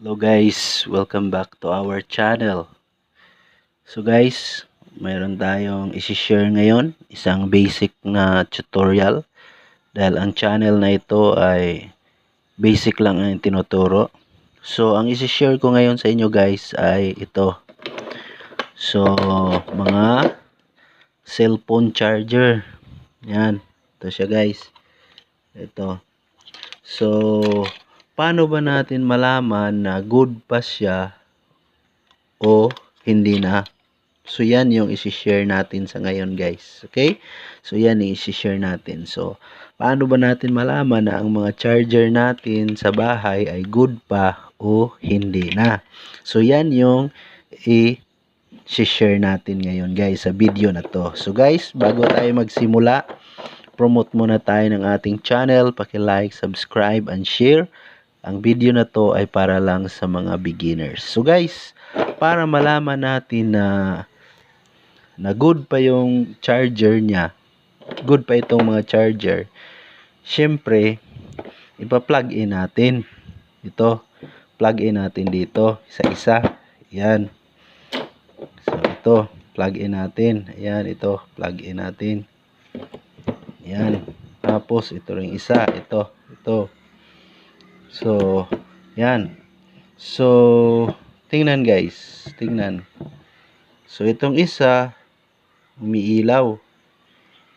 Hello guys, welcome back to our channel. So guys, mayroon tayong isi-share ngayon, isang basic na tutorial. Dahil ang channel na ito ay basic lang ang tinuturo. So ang isi-share ko ngayon sa inyo guys ay ito. So mga cellphone charger. Yan, ito siya guys. Ito. So, paano ba natin malaman na good pa siya o hindi na? So, yan yung isi-share natin sa ngayon, guys. Okay? So, yan yung isi-share natin. So, paano ba natin malaman na ang mga charger natin sa bahay ay good pa o hindi na? So, yan yung i-share natin ngayon, guys, sa video na to. So, guys, bago tayo magsimula, promote muna tayo ng ating channel. Paki-like, subscribe, and share. Ang video na to ay para lang sa mga beginners. So guys, para malaman natin na na good pa yung charger niya, good pa itong mga charger, syempre, ipa-plug in natin. Ito, plug in natin dito, isa-isa. Yan. So, ito, plug in natin. Ayan, ito, plug in natin. Yan. Tapos, ito ring isa. Ito. Ito. So, yan. So, tingnan guys. Tingnan. So, itong isa, umiilaw.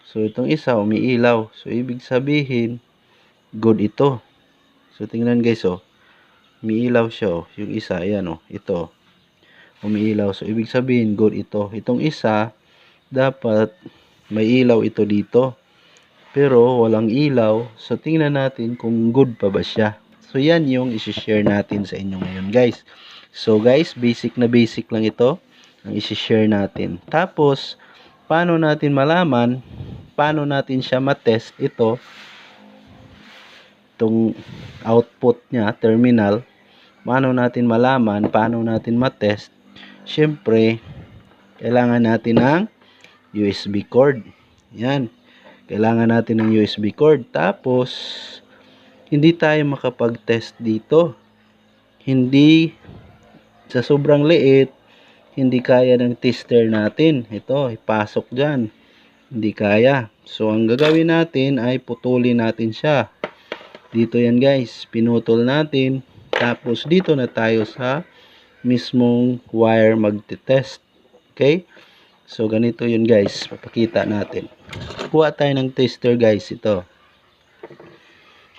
So, itong isa, umiilaw. So, ibig sabihin, good ito. So, tingnan guys, oh. Umiilaw siya, oh. Yung isa, ayan, oh. Ito. Umiilaw. So, ibig sabihin, good ito. Itong isa, dapat may ilaw ito dito pero walang ilaw. So, tingnan natin kung good pa ba siya. So, yan yung isi-share natin sa inyo ngayon, guys. So, guys, basic na basic lang ito ang isi-share natin. Tapos, paano natin malaman, paano natin siya matest ito, itong output niya, terminal, paano natin malaman, paano natin matest, syempre, kailangan natin ng USB cord. Yan kailangan natin ng USB cord. Tapos, hindi tayo makapag-test dito. Hindi, sa sobrang liit, hindi kaya ng tester natin. Ito, ipasok dyan. Hindi kaya. So, ang gagawin natin ay putulin natin siya. Dito yan guys, pinutol natin. Tapos, dito na tayo sa mismong wire magte-test. Okay? So, ganito yun guys. Papakita natin. Kuha tayo ng tester guys. Ito.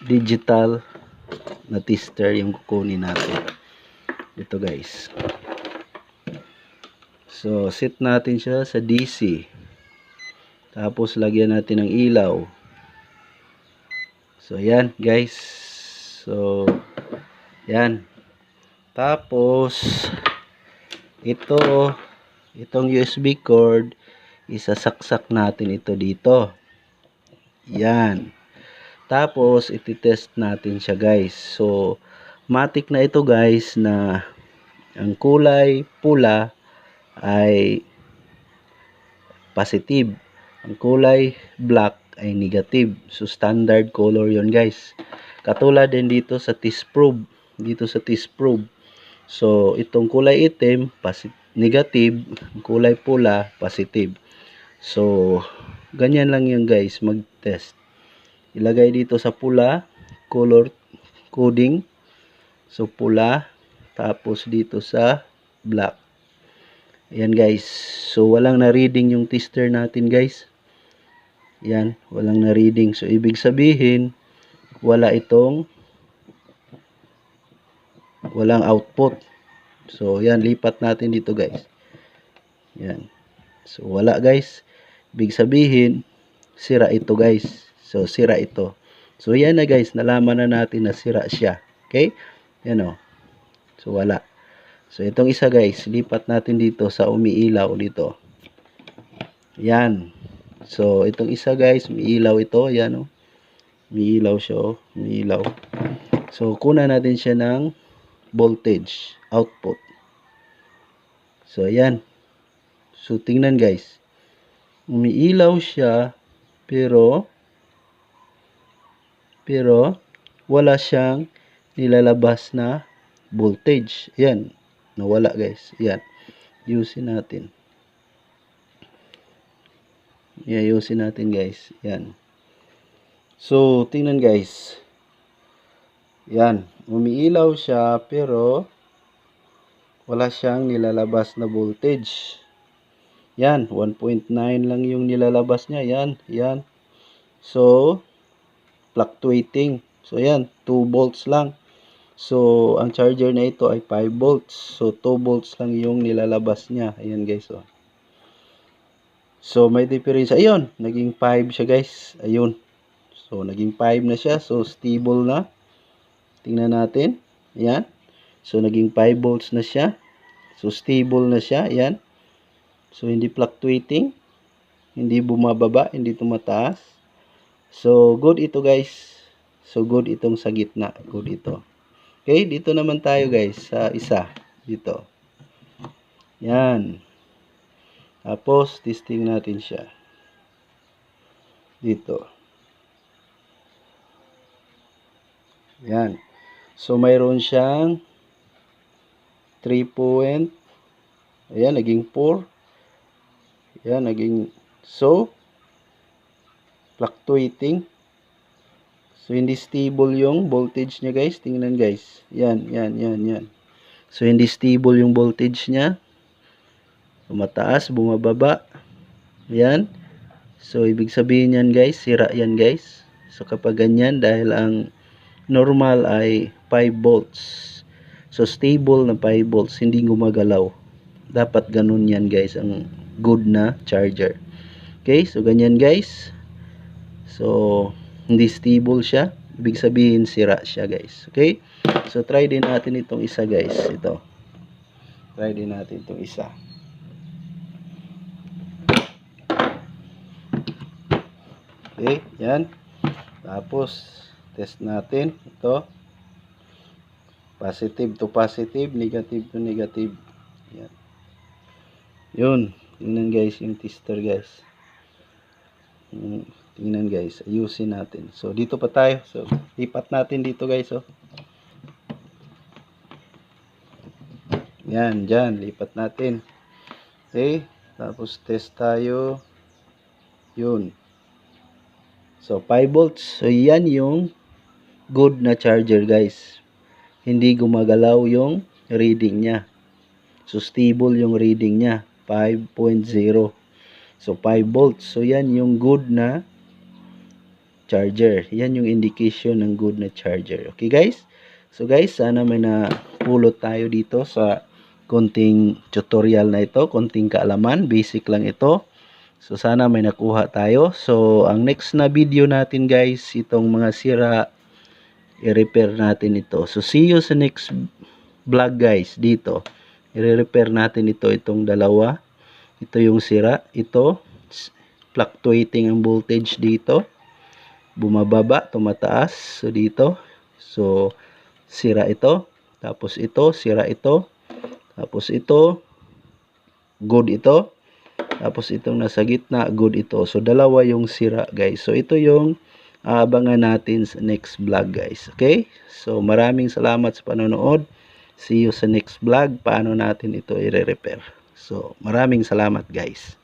Digital na tester yung kukunin natin. Ito guys. So, set natin siya sa DC. Tapos, lagyan natin ng ilaw. So, yan guys. So, yan. Tapos, ito, itong USB cord, isasaksak natin ito dito. Yan. Tapos, iti-test natin siya guys. So, matik na ito guys na ang kulay pula ay positive. Ang kulay black ay negative. So, standard color yon guys. Katulad din dito sa test probe. Dito sa test probe. So, itong kulay itim, negative, kulay pula, positive. So, ganyan lang yung guys, mag-test. Ilagay dito sa pula, color coding. So, pula, tapos dito sa black. Ayan guys. So, walang na-reading yung tester natin guys. Yan, walang na-reading. So, ibig sabihin, wala itong walang output. So, yan, lipat natin dito guys. Yan. So, wala guys. Big sabihin, sira ito guys. So, sira ito. So, yan na guys, nalaman na natin na sira siya. Okay? Yan o. So, wala. So, itong isa guys, lipat natin dito sa umiilaw dito. Yan. So, itong isa guys, umiilaw ito. Yan o. Umiilaw siya o. Umiilaw. So, kuna natin siya ng voltage output. So, ayan. So, tingnan guys. Umiilaw siya, pero, pero, wala siyang nilalabas na voltage. Ayan. Nawala guys. Ayan. Ayusin natin. Ayusin natin guys. Ayan. So, tingnan guys. Yan. Umiilaw siya pero wala siyang nilalabas na voltage. Yan. 1.9 lang yung nilalabas niya. Yan. Yan. So, fluctuating. So, yan. 2 volts lang. So, ang charger na ito ay 5 volts. So, 2 volts lang yung nilalabas niya. Ayan guys. Oh. So, may difference. Ayun. Naging 5 siya guys. Ayun. So, naging 5 na siya. So, stable na. Tingnan natin. Ayan. So, naging 5 volts na siya. So, stable na siya. Ayan. So, hindi fluctuating. Hindi bumababa. Hindi tumataas. So, good ito guys. So, good itong sa gitna. Good ito. Okay, dito naman tayo guys sa isa. Dito. Yan. Tapos, testing natin siya. Dito. Yan. So, mayroon siyang 3 point. Ayan, naging 4. Ayan, naging so, fluctuating. So, hindi stable yung voltage niya, guys. Tingnan, guys. Yan, yan, yan, yan. So, hindi stable yung voltage niya. Tumataas, bumababa. Yan. So, ibig sabihin yan, guys. Sira yan, guys. So, kapag ganyan, dahil ang normal ay 5 volts. So, stable na 5 volts. Hindi gumagalaw. Dapat ganun yan, guys. Ang good na charger. Okay, so ganyan, guys. So, hindi stable siya. Ibig sabihin, sira siya, guys. Okay? So, try din natin itong isa, guys. Ito. Try din natin itong isa. Okay, yan. Tapos, test natin. Ito. Positive to positive, negative to negative. Yan. Yun. Tingnan guys, yung tester guys. Yung Tingnan guys, ayusin natin. So dito pa tayo. So lipat natin dito guys, oh. Yan, dyan, lipat natin. Okay, tapos test tayo. Yun. So 5 volts. So yan yung good na charger guys. Hindi gumagalaw yung reading niya. So stable yung reading niya, 5.0. So 5 volts. So yan yung good na charger. Yan yung indication ng good na charger. Okay guys? So guys, sana may napulot tayo dito sa konting tutorial na ito, konting kaalaman, basic lang ito. So sana may nakuha tayo. So ang next na video natin guys, itong mga sira i-repair natin ito. So see you sa next vlog guys dito. I-repair natin ito itong dalawa. Ito yung sira, ito fluctuating ang voltage dito bumababa, tumataas. So, dito. So, sira ito. Tapos ito, sira ito. Tapos ito, good ito. Tapos itong nasa gitna, good ito. So, dalawa yung sira, guys. So, ito yung aabangan natin sa next vlog, guys. Okay? So, maraming salamat sa panonood. See you sa next vlog. Paano natin ito i-repair. So, maraming salamat, guys.